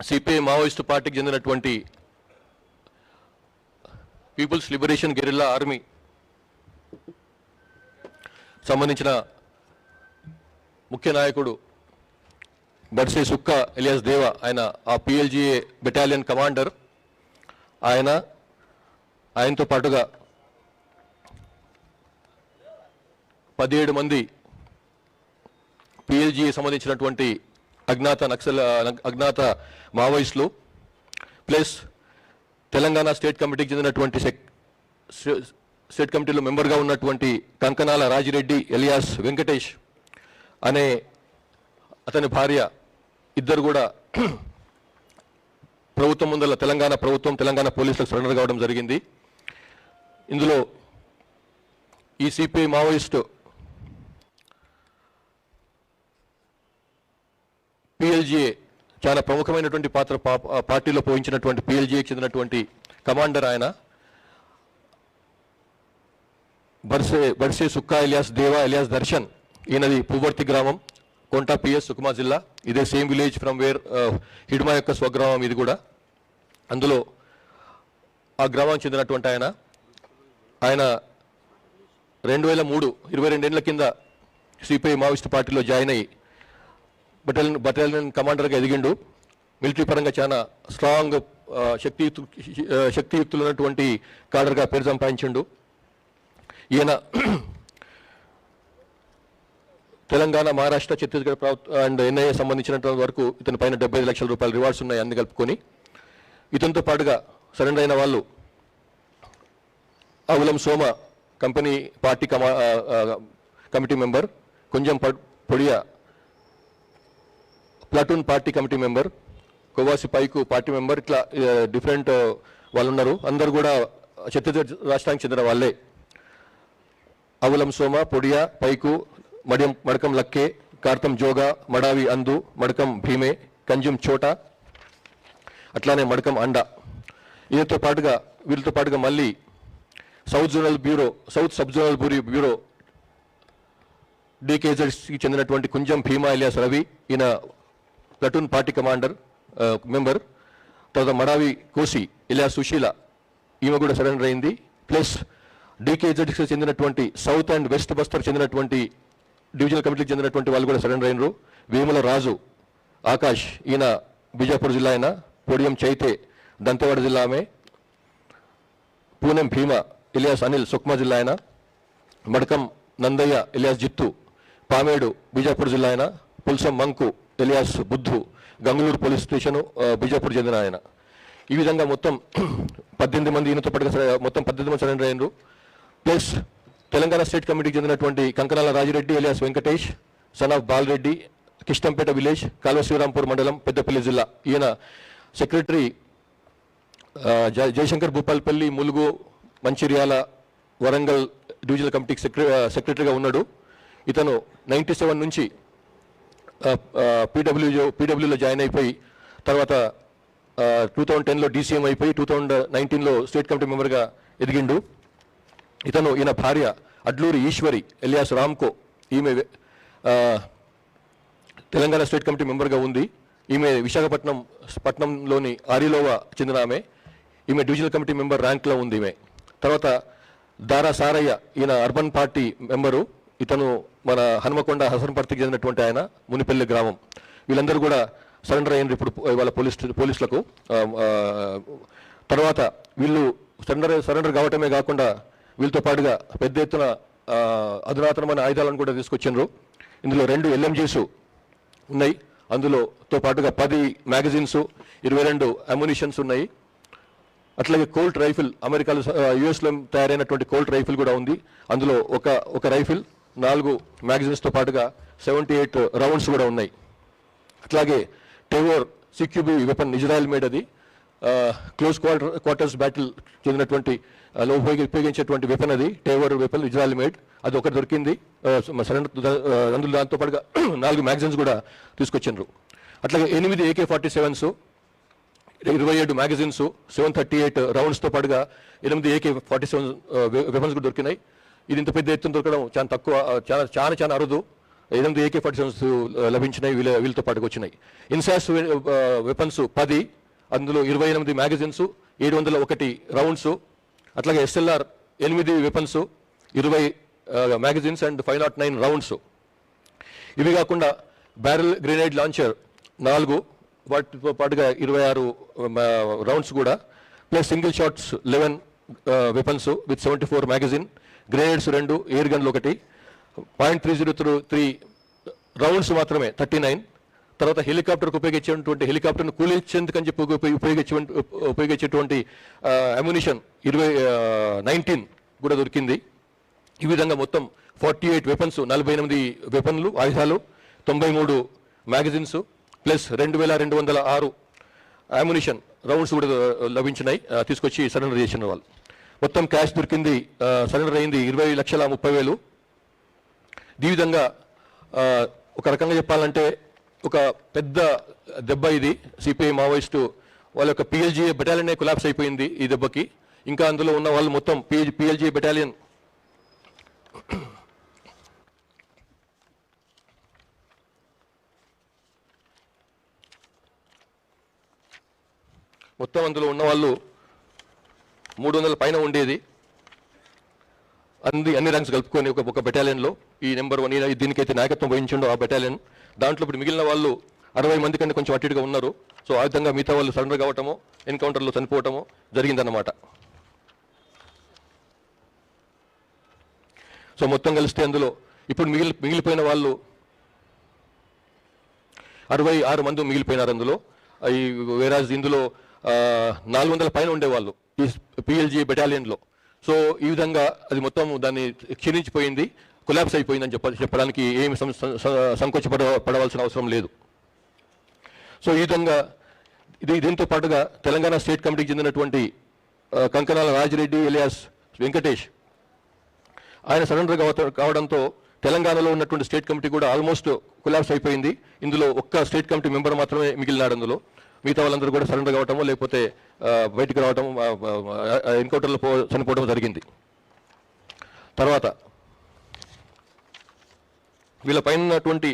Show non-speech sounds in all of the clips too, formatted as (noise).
CPI Maoist పార్టీకి చెందినటువంటి peoples liberation guerrilla army సంబంధించిన ముఖ్య నాయకుడు బడ్సే సుక్క ఎలియాస్ దేవ ఆయన ఆ పిఎల్జిఏ బెటాలియన్ కమాండర్ ఆయన ఆయనతో పాటుగా పదిహేడు మంది పిఎల్జిఏ సంబంధించినటువంటి అజ్ఞాత నక్సల్ అజ్ఞాత మావోయిస్టులు ప్లస్ తెలంగాణ స్టేట్ కమిటీకి చెందినటువంటి స్టేట్ కమిటీలో మెంబర్గా ఉన్నటువంటి కంకనాల రాజిరెడ్డి ఎలియాస్ వెంకటేష్ అనే అతని భార్య ఇద్దరు కూడా (clears throat) ప్రభుత్వం ముందల తెలంగాణ ప్రభుత్వం తెలంగాణ పోలీసులకు సరెండర్ కావడం జరిగింది. ఇందులో ఈ సిపిఐ మావోయిస్టు పిఎల్జీఏ చాలా ప్రముఖమైనటువంటి పాత్ర పార్టీలో పోయించినటువంటి పిఎల్జీఏకి చెందినటువంటి కమాండర్ ఆయన. బర్సే బర్సే సుక్కా ఎలియాస్ దేవా ఎలియాస్ దర్శన్ ఈయనది పువ్వర్తి గ్రామం కొంట పిఎస్ సుకుమా జిల్లా. ఇదే same village from where Hidma యొక్క స్వగ్రామం ఇది కూడా. అందులో ఆ గ్రామం చెందినటువంటి ఆయన. ఆయన రెండు వేల మూడు ఇరవై రెండేళ్ళ కింద సిపిఐ మావోయిస్ట్ పార్టీలో జాయిన్ అయ్యి బటాలియన్ బటాలియన్ కమాండర్గా ఎదిగిండు. మిలిటరీ పరంగా చాలా స్ట్రాంగ్ శక్తియుక్తు శక్తియుక్తులైనటువంటి ఉన్నటువంటి కాడర్గా పేరు సంపాదించిండు. ఈయన తెలంగాణ మహారాష్ట్ర ఛత్తీస్గఢ్ ప్రభుత్వ అండ్ ఎన్ఐఏ సంబంధించినంత వరకు ఇతని పైన డెబ్బై ఐదు లక్షల రూపాయల రివార్డ్స్ ఉన్నాయి అన్ని కలుపుకొని. ఇతనితో పాటుగా సరెండర్ అయిన వాళ్ళు అవులం సోమ కంపెనీ పార్టీ కమా కమిటీ మెంబర్ కొంచెం Podiya platoon party committee member Kovasi Paiku party member ఇట్లా డిఫరెంట్ వాళ్ళు ఉన్నారు అందరు కూడా ఛత్తీస్గఢ్ రాష్ట్రానికి చెందిన వాళ్ళే. అవులం సోమ పొడియా పైకు మడియం మడకం లక్కే కార్తం జోగా మడావి అందు మడకం భీమే కంజుం చోట అట్లానే మడకం అండ. వీళ్ళతో పాటుగా వీళ్ళతో పాటుగా మళ్ళీ south zonal bureau south sub zonal bureau bureau డికేజెడ్స్కి చెందినటువంటి కుంజం భీమా ఇలియాస్ రవి ఈయన ప్లటూన్ పార్టీ కమాండర్ మెంబర్ తర్వాత మడావి కోసి ఇలియాస్ సుశీల ఈమె కూడా సరెండర్ అయింది. ప్లస్ డీకేజెడ్స్కి చెందినటువంటి సౌత్ అండ్ వెస్ట్ బస్తర్ చెందినటువంటి డివిజనల్ కమిటీకి చెందినటువంటి వాళ్ళు కూడా సరెండర్ అయినరు. వేముల రాజు ఆకాష్ ఈయన బీజాపూర్ జిల్లా ఆయన పొడియం చైతే దంతెవాడ జిల్లా ఆమె. పూనెం భీమ ఇలియాస్ అనిల్ సుక్మా జిల్లా ఆయన. మడకం నందయ్య ఇలియాస్ జిత్తు పామేడు బీజాపూర్ జిల్లా ఆయన. Pulsam Manku alias Buddhu Gangaloor police station Bijapur చెందిన ఆయన. ఈ విధంగా మొత్తం (clears throat) పద్దెనిమిది మంది ఈయనతో పాటుగా మొత్తం పద్దెనిమిది మంది సరెండర్ అయినరు ప్లస్ తెలంగాణ స్టేట్ కమిటీకి చెందినటువంటి Kankanala Rajireddy alias Venkatesh son of Balareddy Kishtampet village Kaluva Shivarampur mandal Peddapalli జిల్లా. ఈయన సెక్రటరీ జయశంకర్ భూపాల్పల్లి ములుగు మంచిర్యాల వరంగల్ డివిజనల్ కమిటీకి సెక్రటరీగా ఉన్నాడు. ఇతను నైంటీ సెవెన్ నుంచి పీడబ్ల్యూ పీడబ్ల్యూలో జాయిన్ అయిపోయి తర్వాత టూ థౌజండ్ టెన్లో డీసీఎం అయిపోయి టూ థౌజండ్ నైన్టీన్లో స్టేట్ కమిటీ మెంబర్గా ఎదిగిండు. ఇతను ఈయన భార్య అడ్లూరి ఈశ్వరి ఎలియాస్ రామ్కో. ఈమె తెలంగాణ స్టేట్ కమిటీ మెంబర్గా ఉంది. ఈమె విశాఖపట్నం పట్నంలోని ఆరిలోవా చెందిన ఆమె. ఈమె డివిజనల్ కమిటీ మెంబర్ ర్యాంక్లో ఉంది ఈమె. తర్వాత దారా సారయ్య ఈయన అర్బన్ పార్టీ మెంబరు. ఇతను మన హనుమకొండ హసన్పర్తికి చెందినటువంటి ఆయన మునిపల్లి గ్రామం. వీళ్ళందరూ కూడా సరెండర్ అయ్యారు ఇప్పుడు వాళ్ళ పోలీస్ పోలీసులకు. తర్వాత వీళ్ళు సరెండర్ సరెండర్ కావటమే కాకుండా వీళ్ళతో పాటుగా పెద్ద ఎత్తున అధునాతనమైన ఆయుధాలను కూడా తీసుకొచ్చిండ్రు. ఇందులో రెండు ఎల్ఎంజీస్ ఉన్నాయి. అందులోతో పాటుగా పది మ్యాగజైన్స్ ఇరవై రెండు అమ్యునిషన్స్ ఉన్నాయి. అట్లాగే కోల్ట్ రైఫిల్ అమెరికాలో యుఎస్లో తయారైనటువంటి కోల్ట్ రైఫిల్ కూడా ఉంది. అందులో ఒక ఒక రైఫిల్ నాలుగు మ్యాగజైన్స్తో పాటుగా సెవెంటీ ఎయిట్ రౌండ్స్ కూడా ఉన్నాయి. అట్లాగే Tavor CQB weapon Israel made అది. క్లోజ్ క్వార్టర్ క్వార్టర్స్ బ్యాటిల్ చెందినటువంటి లో ఉపయోగి ఉపయోగించేటువంటి వెపన్ అది. టేవర్ వెపన్ ఇజ్రాయల్ మేడ్ అది ఒకటి దొరికింది. సరెండర్ అందులో దాంతో పాటుగా (clears throat) నాలుగు మ్యాగజైన్స్ కూడా తీసుకొచ్చిండ్రు. అట్లాగే ఎనిమిది ఏకే ఫార్టీ సెవెన్స్ ఇరవై ఏడు మ్యాగజైన్స్ సెవెన్ థర్టీ ఎయిట్ రౌండ్స్తో పాటుగా ఎనిమిది ఏకే ఫార్టీ సెవెన్ వెపన్స్ కూడా దొరికినాయి. ఇది ఇంత పెద్ద ఎత్తున దొరకడం చాలా తక్కువ చాలా చాలా చాలా అరుదు. ఎనిమిది ఏకే ఫార్టీ సెవెన్స్ లభించినాయి వీళ్ళ వీళ్ళతో పాటుకు వచ్చినాయి. ఇన్సాస్ వెపన్స్ పది అందులో ఇరవై ఎనిమిది మ్యాగజైన్స్ ఏడు వందల ఒకటి రౌండ్స్ అట్లాగే ఎస్ఎల్ఆర్ ఎనిమిది వెపన్స్ ఇరవై magazines and five nought nine rounds ఇవి కాకుండా బ్యారెల్ గ్రెనేడ్ లాంచర్ నాలుగు వాటితో పాటుగా ఇరవై ఆరు రౌండ్స్ కూడా plus single shots eleven weapons with seventy four magazine grenades రెండు ఎయిర్ గన్లు ఒకటి. Point three zero through three rounds మాత్రమే థర్టీ నైన్. తర్వాత హెలికాప్టర్కు ఉపయోగించేటువంటి హెలికాప్టర్ను కూలించేందుకని చెప్పి ఉపయోగి- ఉపయోగించే ఉపయోగించేటువంటి అమ్యునిషన్ ఇరవై నైన్టీన్ కూడా దొరికింది. ఈ విధంగా మొత్తం ఫార్టీ ఎయిట్ వెపన్స్ నలభై ఎనిమిది వెపన్లు ఆయుధాలు తొంభై మూడు మ్యాగజిన్స్ ప్లస్ రెండు వేల రెండు వందల ఆరు అమ్యునిషన్ రౌండ్స్ కూడా లభించినాయి. తీసుకొచ్చి సరెండర్ చేసిన వాళ్ళు. మొత్తం క్యాష్ దొరికింది సరెండర్ అయింది ఇరవై లక్షల ముప్పై వేలు. ఈ విధంగా ఒక రకంగా చెప్పాలంటే ఒక పెద్ద దెబ్బ ఇది. సిపిఐ మావోయిస్టు వాళ్ళ యొక్క పిఎల్జీ బెటాలియనే కొలాప్స్ అయిపోయింది ఈ దెబ్బకి. ఇంకా అందులో ఉన్న వాళ్ళు మొత్తం పిఎల్జీ బెటాలియన్ మొత్తం అందులో ఉన్న వాళ్ళు మూడు వందల పైన ఉండేది. అన్ని అన్ని ర్యాంక్స్ కలుపుకొని ఒక ఒక బెటాలియన్లో ఈ నెంబర్ వన్ దీనికైతే నాయకత్వం వహించిండో ఆ బెటాలియన్ దాంట్లో ఇప్పుడు మిగిలిన వాళ్ళు అరవై మంది కంటే కొంచెం అటు ఉన్నారు. సో ఆ విధంగా మిగతా వాళ్ళు సరెండర్ కావటము ఎన్కౌంటర్లో చనిపోవటము జరిగిందన్నమాట. సో మొత్తం కలిస్తే అందులో ఇప్పుడు మిగిలి మిగిలిపోయిన వాళ్ళు అరవై ఆరు మంది మిగిలిపోయినారు అందులో. ఈ వేరాజ్ ఇందులో నాలుగు వందల పైన ఉండేవాళ్ళు. ఈ పిఎల్జీ బెటాలియన్లో. సో ఈ విధంగా అది మొత్తం దాన్ని క్షీణించిపోయింది కొలాబ్స్ అయిపోయిందని చెప్ప చెప్పడానికి ఏమి సంకోచపడ పడవలసిన అవసరం లేదు. సో ఈ విధంగా ఇది దీంతో పాటుగా తెలంగాణ స్టేట్ కమిటీకి చెందినటువంటి ఆ, కంకనాల రాజిరెడ్డి ఎలియాస్ వెంకటేష్ ఆయన సరెండర్ కావడంతో తెలంగాణలో ఉన్నటువంటి స్టేట్ కమిటీ కూడా ఆల్మోస్ట్ కొలాబ్స్ అయిపోయింది. ఇందులో ఒక్క స్టేట్ కమిటీ మెంబర్ మాత్రమే మిగిలినాడు అందులో. మిగతా వాళ్ళందరూ కూడా సరెండర్ కావటము లేకపోతే బయటికి రావటం ఎన్కౌంటర్లో పో చనిపోవడం జరిగింది. తర్వాత వీళ్ళ పైన ఉన్నటువంటి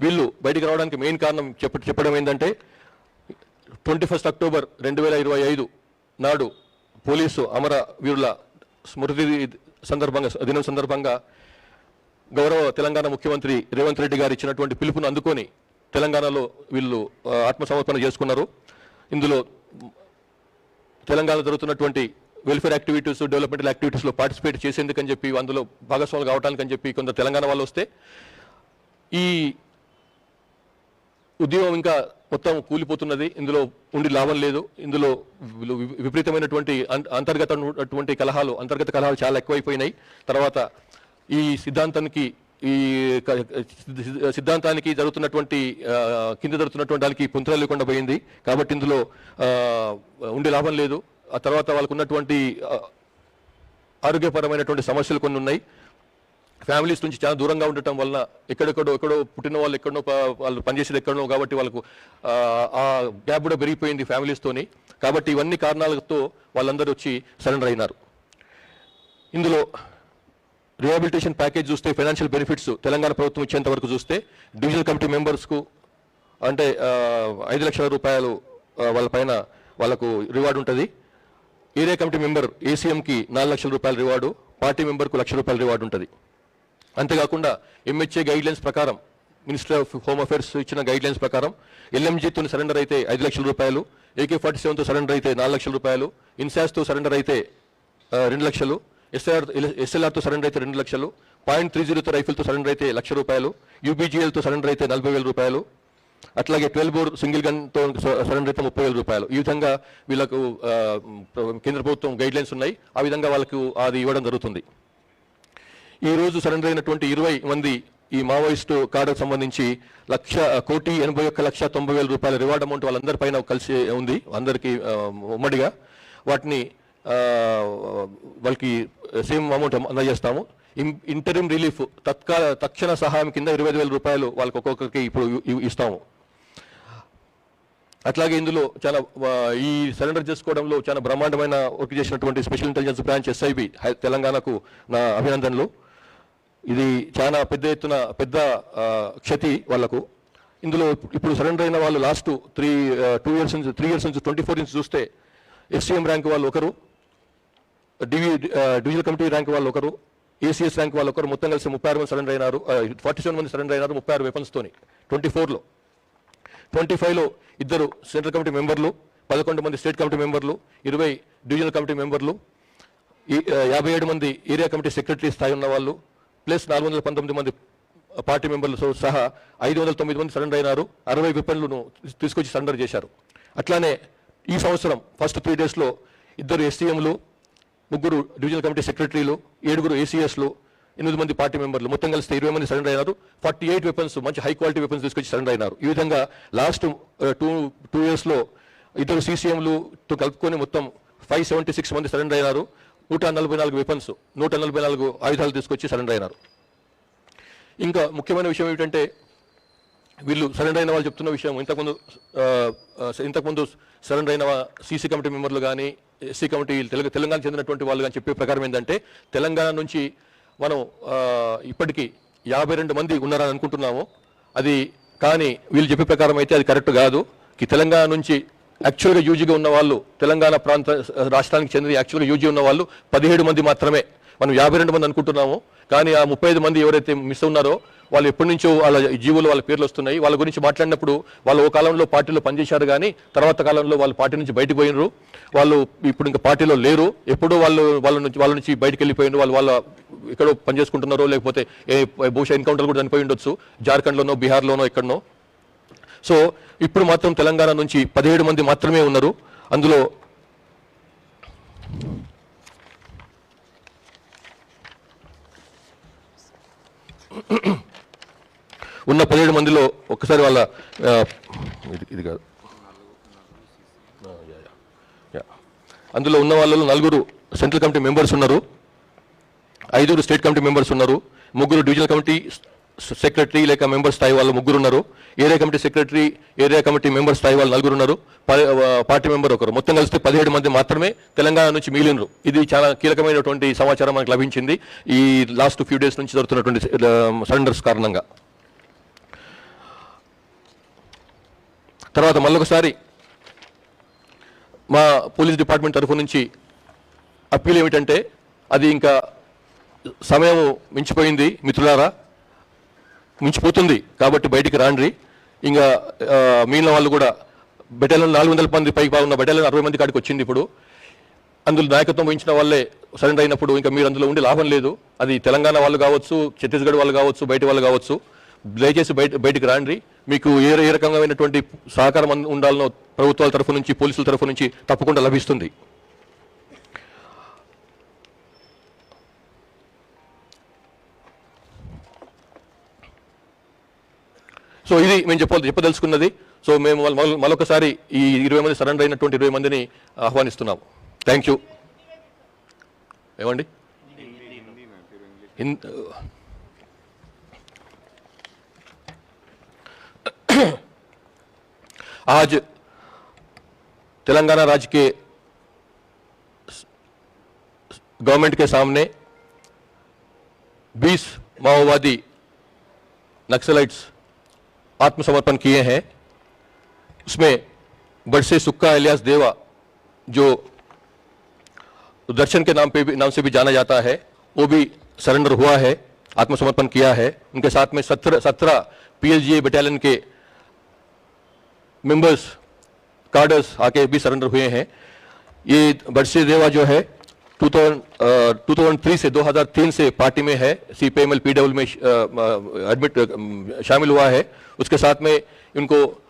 వీళ్ళు బయటికి రావడానికి మెయిన్ కారణం చెప్ప చెప్పడం ఏంటంటే ట్వంటీ ఫస్ట్ అక్టోబర్ రెండు వేల ఇరవై ఐదు నాడు పోలీసు అమర వీరుల స్మృతి సందర్భంగా దినం సందర్భంగా గౌరవ తెలంగాణ ముఖ్యమంత్రి రేవంత్ రెడ్డి గారు ఇచ్చినటువంటి పిలుపును అందుకొని తెలంగాణలో వీళ్ళు ఆత్మసమర్పణ చేసుకున్నారు. ఇందులో తెలంగాణ జరుగుతున్నటువంటి వెల్ఫేర్ యాక్టివిటీస్ డెవలప్మెంటల్ యాక్టివిటీస్లో పార్టిసిపేట్ చేసేందుకని చెప్పి అందులో భాగస్వాములు కావడానికని చెప్పి కొంత తెలంగాణ వాళ్ళు వస్తే ఈ ఉద్యమం ఇంకా మొత్తం కూలిపోతున్నది. ఇందులో ఉండి లాభం లేదు. ఇందులో విపరీతమైనటువంటి అం- అంతర్గత కలహాలు అంతర్గత కలహాలు చాలా ఎక్కువైపోయినాయి. తర్వాత ఈ సిద్ధాంతానికి ఈ సిద్ధాంతానికి జరుగుతున్నటువంటి కింద జరుగుతున్నటువంటి దానికి పుంతలు లేకుండా పోయింది. కాబట్టి ఇందులో ఉండే లాభం లేదు. ఆ తర్వాత వాళ్ళకు ఉన్నటువంటి ఆరోగ్యపరమైనటువంటి సమస్యలు కొన్ని ఉన్నాయి. ఫ్యామిలీస్ నుంచి చాలా దూరంగా ఉండటం వలన ఎక్కడెక్కడో ఎక్కడో పుట్టిన వాళ్ళు ఎక్కడో వాళ్ళు పనిచేసేది ఎక్కడో కాబట్టి వాళ్ళకు ఆ, ఆ గ్యాప్ కూడా పెరిగిపోయింది ఫ్యామిలీస్తోని కాబట్టి ఇవన్నీ కారణాలతో వాళ్ళందరూ వచ్చి సరెండర్ అయినారు. ఇందులో రిహాబిలిటేషన్ ప్యాకేజ్ చూస్తే ఫైనాన్షియల్ బెనిఫిట్స్ తెలంగాణ ప్రభుత్వం ఇచ్చేంత వరకు చూస్తే డివిజనల్ కమిటీ మెంబర్స్కు అంటే ఐదు లక్షల రూపాయలు వాళ్ళ పైన వాళ్ళకు రివార్డు ఉంటుంది. ఏరియా కమిటీ మెంబర్ ఏసీఎంకి నాలుగు లక్షల రూపాయల రివార్డు పార్టీ మెంబర్కు లక్ష రూపాయల రివార్డు ఉంటుంది. అంతేకాకుండా ఎంహెచ్ఏ గైడ్లైన్స్ ప్రకారం మినిస్టర్ ఆఫ్ హోమ్ అఫేర్స్ ఇచ్చిన గైడ్లైన్స్ ప్రకారం ఎల్ఎంజీతో సరెండర్ అయితే ఐదు లక్షల రూపాయలు ఏకే ఫార్టీ సెవెన్తో సరెండర్ అయితే నాలుగు లక్షల రూపాయలు ఇన్సాస్తో సరెండర్ అయితే రెండు లక్షలు ఎస్ఆర్ ఎస్ఎల్ఆర్తో సరెండర్ అయితే రెండు లక్షలు పాయింట్ త్రీ జీరోతో రైఫిల్తో సరెండర్ అయితే లక్ష రూపాయలు యూబీజీఎల్తో సరెండర్ అయితే నలభై వేల రూపాయలు అట్లాగే ట్వెల్వ్ బోర్ సింగిల్ గన్తో సరెండర్ అయితే ముప్పై వేల రూపాయలు. ఈ విధంగా వీళ్ళకు కేంద్ర ప్రభుత్వం గైడ్లైన్స్ ఉన్నాయి. ఆ విధంగా వాళ్ళకు అది ఇవ్వడం జరుగుతుంది. ఈ రోజు సరెండర్ అయినటువంటి ఇరవై మంది ఈ మావోయిస్టు కార్డుకు సంబంధించి లక్ష కోటి ఎనభై ఒక్క లక్ష తొంభై వేల రూపాయల రివార్డ్ అమౌంట్ వాళ్ళందరి పైన కలిసి ఉంది. అందరికీ ఉమ్మడిగా. వాటిని వాళ్ళకి సేమ్ అమౌంట్ అందజేస్తాము. ఇన్- ఇంటరిమ్ రిలీఫ్ తత్కాల తక్షణ సహాయం కింద ఇరవై ఐదు వేల రూపాయలు వాళ్ళకి ఒక్కొక్కరికి ఇప్పుడు ఇస్తాము. అట్లాగే ఇందులో చాలా ఈ సరెండర్ చేసుకోవడంలో చాలా బ్రహ్మాండమైన వర్క్ చేసినటువంటి స్పెషల్ ఇంటెలిజెన్స్ బ్రాంచ్ ఎస్ఐబి తెలంగాణకు నా అభినందనలు. ఇది చాలా పెద్ద ఎత్తున పెద్ద క్షతి వాళ్ళకు ఇందులో ఇప్పుడు సరెండర్ అయిన వాళ్ళు లాస్ట్ త్రీ టూ ఇయర్స్ నుంచి త్రీ ఇయర్స్ నుంచి ట్వంటీ ఫోర్ నుంచి చూస్తే ఎస్సీఎం ర్యాంక్ వాళ్ళు ఒకరు. డివి డివిజనల్ కమిటీ ర్యాంక్ వాళ్ళు ఒకరు ఏసీఎస్ ర్యాంక్ వాళ్ళు ఒకరు మొత్తం కలిసి ముప్పై ఆరు మంది సరెండర్ అయినారు ఫార్టీ సెవెన్ మంది సరెండర్ అయినారు ముప్పై ఆరు వెపన్స్తోని ట్వంటీ ఫోర్లో. ట్వంటీ ఫైవ్లో ఇద్దరు సెంట్రల్ కమిటీ మెంబర్లు పదకొండు మంది స్టేట్ కమిటీ మెంబర్లు ఇరవై డివిజనల్ కమిటీ మెంబర్లు ఈ యాభై ఏడు మంది ఏరియా కమిటీ సెక్రటరీ స్థాయి ఉన్న వాళ్ళు ప్లస్ నాలుగు వందల పంతొమ్మిది మంది పార్టీ మెంబర్లతో సహా ఐదు వందల తొమ్మిది మంది సరెండర్ అయినారు అరవై విపన్లను తీసుకొచ్చి సరెండర్ చేశారు. అట్లానే ఈ సంవత్సరం ఫస్ట్ త్రీ డేస్లో ఇద్దరు ఎస్సీఎంలు ముగ్గురు డివిజనల్ కమిటీ సెక్రటరీలు ఏడుగురు ఏసీఎస్లు ఎనిమిది మంది పార్టీ మెంబర్లు మొత్తం కలిసి ఇరవై మంది సరెండర్ అయినారు. ఫార్టీ ఎయిట్ వెపన్స్ మంచి హై క్వాలిటీ వెపన్స్ తీసుకొచ్చి సరెండర్ అయినారు. ఈ విధంగా లాస్ట్ టూ టూ ఇయర్స్లో ఇద్దరు సీసీఎంలుతో కలుపుకొని మొత్తం ఫైవ్ సెవెంటీ సిక్స్ మంది సరెండర్ అయినారు. నూట నలభై నాలుగు వెపన్స్ నూట నలభై నాలుగు ఆయుధాలు తీసుకొచ్చి సరెండర్ అయినారు. ఇంకా ముఖ్యమైన విషయం ఏమిటంటే వీళ్ళు సరెండర్ అయిన వాళ్ళు చెప్తున్న విషయం. ఇంతకుముందు ఇంతకుముందు సరెండర్ అయిన సీసీ కమిటీ మెంబర్లు కానీ ఎస్సీ కమిటీ తెలుగు తెలంగాణ చెందినటువంటి వాళ్ళు కానీ చెప్పే ప్రకారం ఏంటంటే తెలంగాణ నుంచి మనం ఇప్పటికీ యాభై రెండు మంది ఉన్నారని అనుకుంటున్నాము. అది కానీ వీళ్ళు చెప్పే ప్రకారం అయితే అది కరెక్ట్ కాదు. ఈ తెలంగాణ నుంచి యాక్చువల్గా యూజీగా ఉన్న వాళ్ళు తెలంగాణ ప్రాంత రాష్ట్రానికి చెందిన యాక్చువల్గా యూజీ ఉన్న వాళ్ళు పదిహేడు మంది మాత్రమే. మనం యాభై రెండు మంది అనుకుంటున్నాము. కానీ ఆ ముప్పై ఐదు మంది ఎవరైతే మిస్ ఉన్నారో వాళ్ళు ఎప్పటి నుంచో వాళ్ళ జీవులు వాళ్ళ పేర్లు వస్తున్నాయి. వాళ్ళ గురించి మాట్లాడినప్పుడు వాళ్ళు ఓ కాలంలో పార్టీలో పనిచేశారు కానీ తర్వాత కాలంలో వాళ్ళు పార్టీ నుంచి బయటకు పోయినరు. వాళ్ళు ఇప్పుడు ఇంకా పార్టీలో లేరు. ఎప్పుడూ వాళ్ళు వాళ్ళ నుంచి వాళ్ళ నుంచి బయటకు వెళ్ళిపోయినారు. వాళ్ళు వాళ్ళ ఎక్కడో పనిచేసుకుంటున్నారో లేకపోతే ఏ బహుశా ఎన్కౌంటర్ కూడా చనిపోయి ఉండొచ్చు. జార్ఖండ్లోనో బీహార్లోనో ఎక్కడనో. సో ఇప్పుడు మాత్రం తెలంగాణ నుంచి పదిహేడు మంది మాత్రమే ఉన్నారు. అందులో (clears throat) ఉన్న పదిహేడు మందిలో ఒక్కసారి వాళ్ళ ఇది ఇది కాదు. యా, అందులో ఉన్న వాళ్ళలో నలుగురు సెంట్రల్ కమిటీ మెంబర్స్ ఉన్నారు. ఐదుగురు స్టేట్ కమిటీ మెంబర్స్ ఉన్నారు. ముగ్గురు డివిజనల్ కమిటీ సెక్రటరీ లేక మెంబర్ స్థాయి వాళ్ళు ముగ్గురు ఉన్నారు area committee secretary area committee member స్థాయి వాళ్ళు నలుగురు ఉన్నారు పార్టీ మెంబర్ ఒకరు. మొత్తం కలిస్తే పదిహేడు మంది మాత్రమే తెలంగాణ నుంచి మిగిలినరు. ఇది చాలా కీలకమైనటువంటి సమాచారం మనకు లభించింది. ఈ లాస్ట్ ఫ్యూ డేస్ నుంచి జరుగుతున్నటువంటి సరెండర్స్ కారణంగా. తర్వాత మళ్ళొకసారి మా పోలీస్ డిపార్ట్మెంట్ తరఫు నుంచి అప్పీల్ ఏమిటంటే అది ఇంకా సమయం మించిపోయింది. మిత్రులారా మించిపోతుంది. కాబట్టి బయటికి రాండ్రి. ఇంకా మిగిలిన వాళ్ళు కూడా బెటాలియన్ నాలుగు వందల మంది పైకి ఉన్న బెటాలియన్ అరవై మంది కాడికి వచ్చింది ఇప్పుడు. అందులో నాయకత్వం వహించిన వాళ్ళే సరెండర్ అయినప్పుడు ఇంకా మీరు అందులో ఉండి లాభం లేదు. అది తెలంగాణ వాళ్ళు కావచ్చు ఛత్తీస్గఢ్ వాళ్ళు కావచ్చు బయట వాళ్ళు కావచ్చు. దయచేసి బయట బయటికి రాండి మీకు ఏ ఏ రకమైనటువంటి సహకారం ఉండాలనో ప్రభుత్వాల తరఫు నుంచి పోలీసుల తరఫు నుంచి తప్పకుండా లభిస్తుంది. సో ఇది మేము చెప్ప చెప్పదలుచుకున్నది సో మేము మళ్ళ- మళ్ళ- మరొకసారి ఈ ఇరవై మంది సరెండర్ అయినటువంటి ఇరవై మందిని ఆహ్వానిస్తున్నాము థ్యాంక్ యూ ఏమండి హిన్- आज तेलंगाना राज्य के गवर्नमेंट के सामने 20 माओवादी नक्सलाइट्स आत्मसमर्पण किए हैं। उसमें बड़से सुक्का इलियास देवा, जो दर्शन के नाम पे भी, नाम से भी जाना जाता है, वो भी सरेंडर हुआ है, आत्मसमर्पण किया है। उनके साथ में सत्रह सत्रह पीएलजीए बटालियन के मेंबर्स कार्डर्स आके भी सरेंडर हुए हैं। ये बरसे देवा जो है 2000 2003 से 2003 से पार्टी में है सीपीएमएल पीडब्ल्यू में एडमिट शामिल हुआ है। उसके साथ में इनको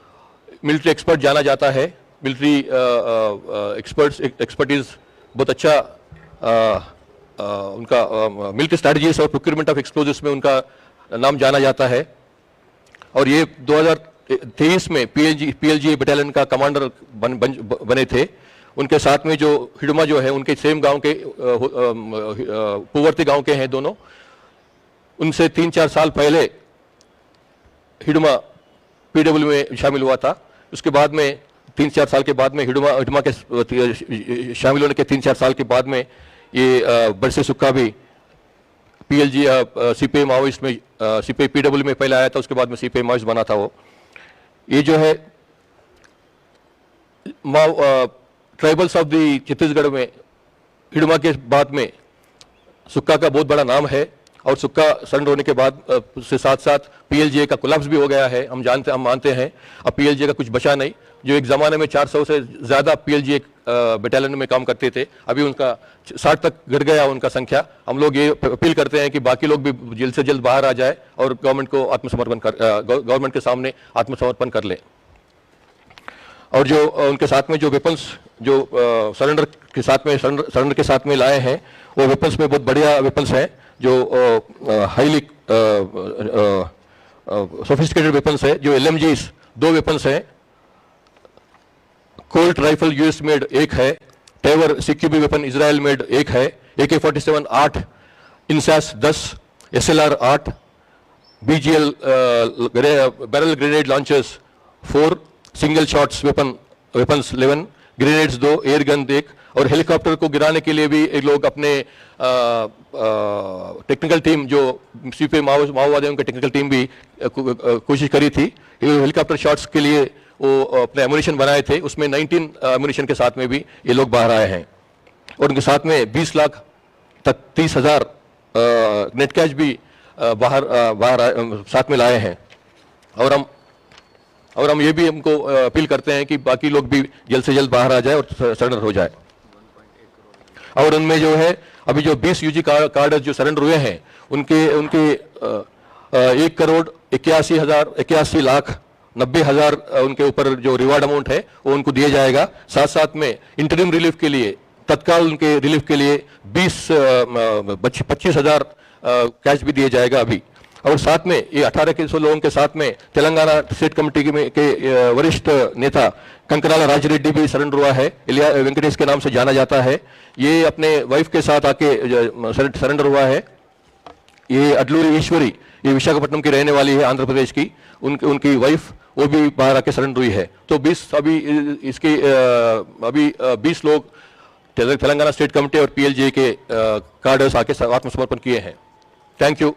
मिलिट्री एक्सपर्ट जाना जाता है। मिलिट्री एक्सपर्ट्स एक्सपर्टीज बहुत अच्छा अ, अ, उनका मिलिट्री स्ट्रैटेजीज और प्रोक्योरमेंट ऑफ़ एक्सप्लोजिव्स में उनका नाम जाना जाता है। और ये 2023 में पीएलजी पीएलजी बटालियन का कमांडर बन, बन, बने थे। उनके साथ में जो हिडमा जो है, उनके सेम गाँव के पूवर्ती गाँव के हैं दोनों। उनसे तीन चार साल पहले हिडमा पीडब्ल्यू में शामिल हुआ था। उसके बाद में तीन चार साल के बाद में हिडमा हिडमा के शामिल होने के तीन चार साल के बाद में ये बरसे सुक्का भी पीएलजी सीपीआई माओइस्ट में सीपीआई पीडब्ल्यू में पहले आया था, उसके बाद में सीपीआई माओइस्ट बना था वो। ये जो है, Mao tribals of the Chhattisgarh में हिडमा के बाद में सुक्का का बहुत बड़ा नाम है और सुक्का सरेंडर होने के बाद उसके साथ साथ पीएलजीए का कोलैप्स भी हो गया है। हम जानते, हम मानते हैं। अब पीएलजीए का कुछ बचा नहीं। जो एक जमाने में 400 से ज़्यादा पीएलजीए बटालियन में काम करते थे, अभी उनका 60 तक गिर गया उनका संख्या। हम लोग ये अपील करते हैं कि बाकी लोग भी जल्द से जल्द बाहर आ जाए और गवर्नमेंट को आत्मसमर्पण कर गवर्नमेंट के सामने आत्मसमर्पण कर लें। और जो उनके साथ में जो वेपन्स जो सरेंडर के साथ में सरेंडर के साथ में लाए हैं, वो वेपन्स में बहुत बढ़िया वेपन्स हैं, जो हाईली सोफिस्टिकेटेड वेपन्स है, जो एल दो वेपन्स हैं। कोल्ट राइफल यूएस मेड एक है Tavor CQB weapon Israel made एक है ए के फोर्टी सेवन आठ इंसास दस एस एल आर आठ BGL barrel grenade launchers four single shots weapon weapons 11 grenades दो. एयर गन एक. और हेलीकॉप्टर को गिराने के लिए भी ये लोग अपने टेक्निकल टीम जो सीपी माओ, माओवादियों की टेक्निकल टीम भी कोशिश करी थी। हेलीकॉप्टर शॉट्स के लिए वो अपने एमुनेशन बनाए थे। उसमें 19 एमुनेशन के साथ में भी ये लोग बाहर आए हैं। और उनके साथ में 20 लाख तक तीस हज़ार नेट कैश भी बाहर बाहर साथ में लाए हैं। और हम और हम ये भी हमको अपील करते हैं कि बाकी लोग भी जल्द से जल्द बाहर आ जाए और सरेंडर हो जाए। और उनमें जो है, अभी जो 20 यूजी कार्ड जो सरेंडर हुए हैं, उनके उनके एक करोड़ इक्यासी हज़ार, इक्यासी लाख नब्बे हज़ार उनके ऊपर जो रिवार्ड अमाउंट है, वो उनको दिया जाएगा। साथ साथ में इंटरिम रिलीफ के लिए, तत्काल उनके रिलीफ के लिए बीस पच्चीस हज़ार कैश भी दिया जाएगा अभी। और साथ में ये अठारह के सौ लोगों के साथ में तेलंगाना स्टेट कमेटी के, वरिष्ठ नेता कंकराला राज रेड्डी भी सरेंडर हुआ है। इलिया वेंकटेश के नाम से जाना जाता है। ये अपने वाइफ के साथ आके सरेंडर हुआ है। ये अडलूरी ईश्वरी ये विशाखापट्टनम की रहने वाली है आंध्र प्रदेश की। उन, उनकी वाइफ वो भी बाहर आके सरेंडर हुई है। तो 20 अभी इसके अभी 20 लोग तेलंगाना स्टेट कमेटी और पीएलजे के कार्डर्स आके आत्मसमर्पण किए हैं। थैंक यू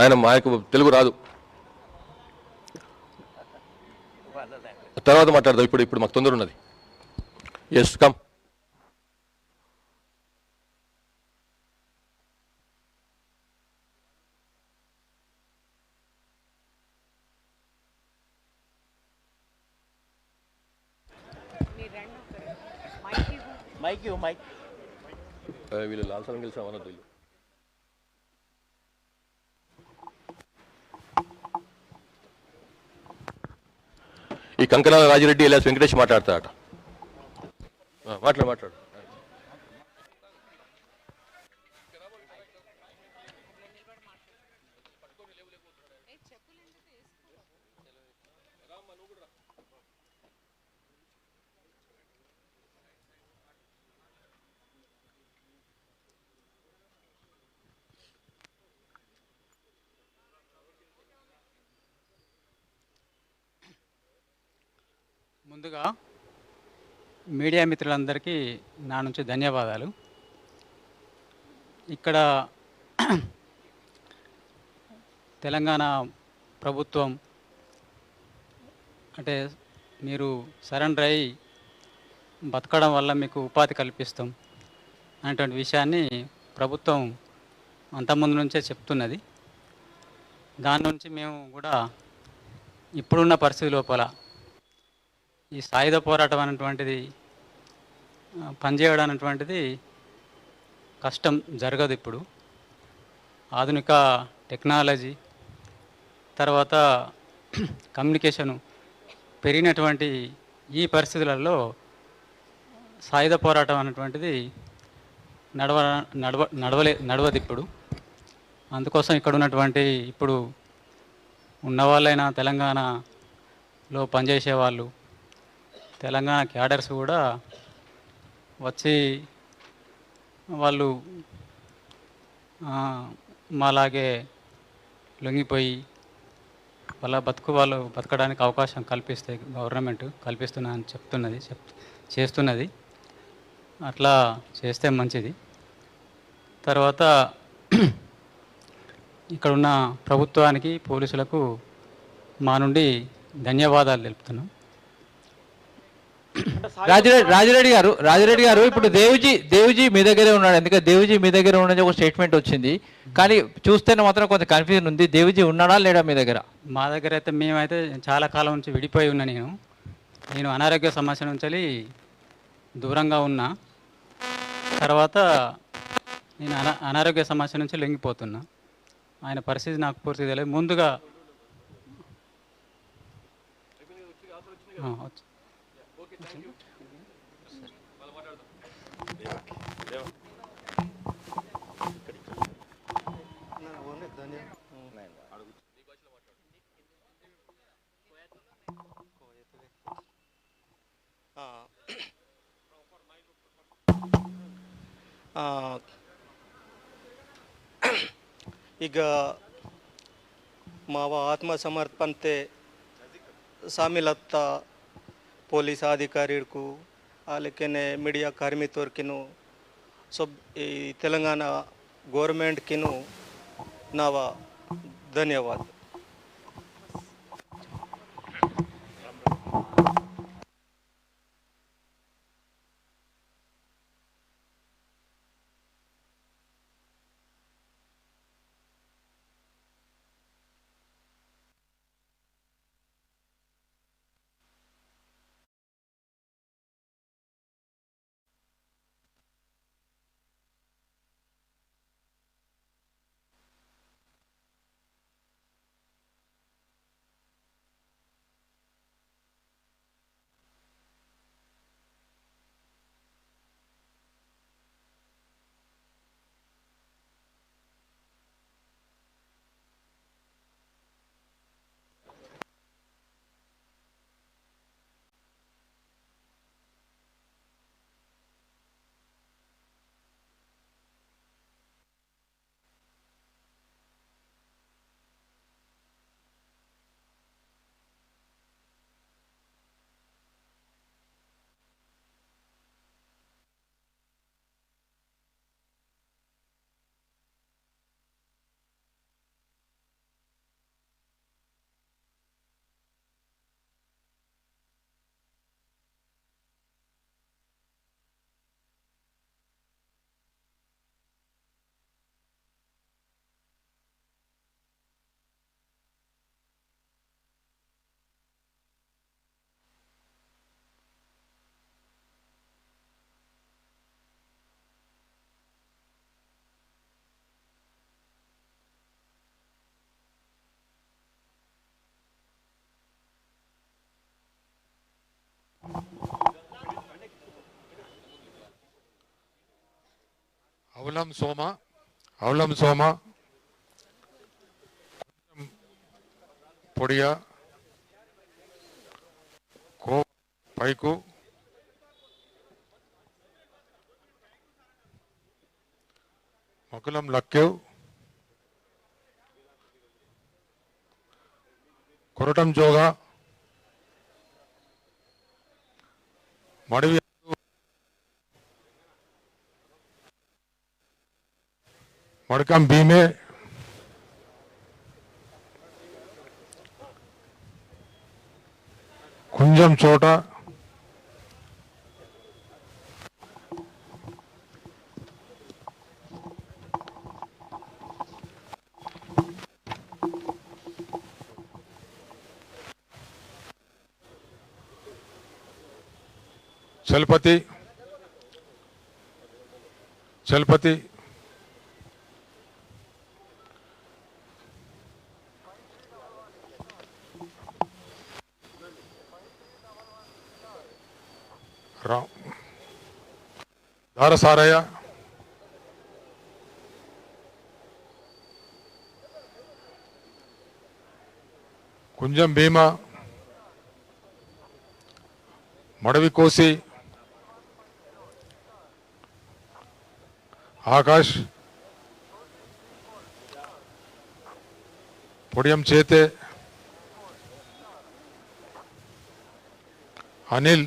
ఆయన మాకు తెలుగు రాదు. తర్వాత మాట్లాడదాం ఇప్పుడు ఇప్పుడు మాకు తొందర ఉన్నది. ఎస్ కమ్ మైక్ వీళ్ళు లాల్ సలం గెలిచిన అనొద్దు వీళ్ళు. ఈ కంకణాల రాజిరెడ్డి ఇలా వెంకటేష్ మాట్లాడతాడట. మాట్లాడు మాట్లాడు. ముందుగా మీడియా మిత్రులందరికీ నా నుంచి ధన్యవాదాలు. ఇక్కడ తెలంగాణ ప్రభుత్వం అంటే మీరు సరెండర్ అయ్యి బతకడం వల్ల మీకు ఉపాధి కల్పిస్తాం అనేటువంటి విషయాన్ని ప్రభుత్వం అంతకుముందు నుంచే చెప్తున్నది. దాని నుంచి మేము కూడా ఇప్పుడున్న పరిస్థితి లోపల ఈ సాయుధ పోరాటం అనేటువంటిది పనిచేయడం అనేటువంటిది కష్టం జరగదు ఇప్పుడు. ఆధునిక టెక్నాలజీ తర్వాత (clears throat) కమ్యూనికేషను పెరిగినటువంటి ఈ పరిస్థితులలో సాయుధ పోరాటం అనేటువంటిది నడవ నడవ నడవలే నడవదు ఇప్పుడు. అందుకోసం ఇక్కడ ఉన్నటువంటి ఇప్పుడు ఉన్నవాళ్ళైనా తెలంగాణలో పనిచేసే వాళ్ళు తెలంగాణ క్యాడర్స్ కూడా వచ్చి వాళ్ళు మాలాగే లొంగిపోయి వాళ్ళ బతుకు వాళ్ళు బతకడానికి అవకాశం కల్పిస్తే గవర్నమెంట్ కల్పిస్తున్నా అని చెప్తున్నది చెప్ చేస్తున్నది. అట్లా చేస్తే మంచిది. తర్వాత (clears throat) ఇక్కడున్న ప్రభుత్వానికి పోలీసులకు మా నుండి ధన్యవాదాలు తెలుపుతున్నాం. రాజిరెడ్డి రాజిరెడ్డి గారు రాజిరెడ్డి గారు ఇప్పుడు దేవుజీ దేవుజీ మీ దగ్గరే ఉన్నాడు. ఎందుకంటే దేవుజీ మీ దగ్గర ఉన్నది ఒక స్టేట్మెంట్ వచ్చింది. కానీ చూస్తేనే మాత్రం కొంత కన్ఫ్యూజన్ ఉంది. దేవుజీ ఉన్నాడా లేడా మీ దగ్గర? మా దగ్గర అయితే మేమైతే చాలా కాలం నుంచి విడిపోయి ఉన్నా నేను. నేను అనారోగ్య సమస్య నుంచి దూరంగా ఉన్నా. తర్వాత నేను అనా అనారోగ్య సమస్య నుంచి లొంగిపోతున్నా. ఆయన పరిస్థితి నాకు పూర్తి తెలియదు. ముందుగా ಈಗ ಮಾವ ಆತ್ಮಸಮರ್ಪಣೆ ಸಾಮಿಲತ್ತ ಪೊಲೀಸ್ ಅಧಿಕಾರಿಗೂ ಅಲ್ಲಿಕೇನೆ ಮೀಡಿಯಾ ಕಾರ್ಮಿಕರ್ಕಿನು, ಸೊಬ್ ಈ ತೆಲಂಗಾಣ ಗೋರ್ಮೆಂಟ್ಕಿನು ನಾವ ಧನ್ಯವಾದ. అవలం సోమ అవలం సోమ పొడియ కో పైకు మకులం లక్కేవ్ కొరటం జోగా మడివి మడకం భీమే కుంజం చోట చలపతి చలపతి దారసారయ్య కుంజం భీమా మడవి కోసి ఆకాష్ పొడియం చేతే అనిల్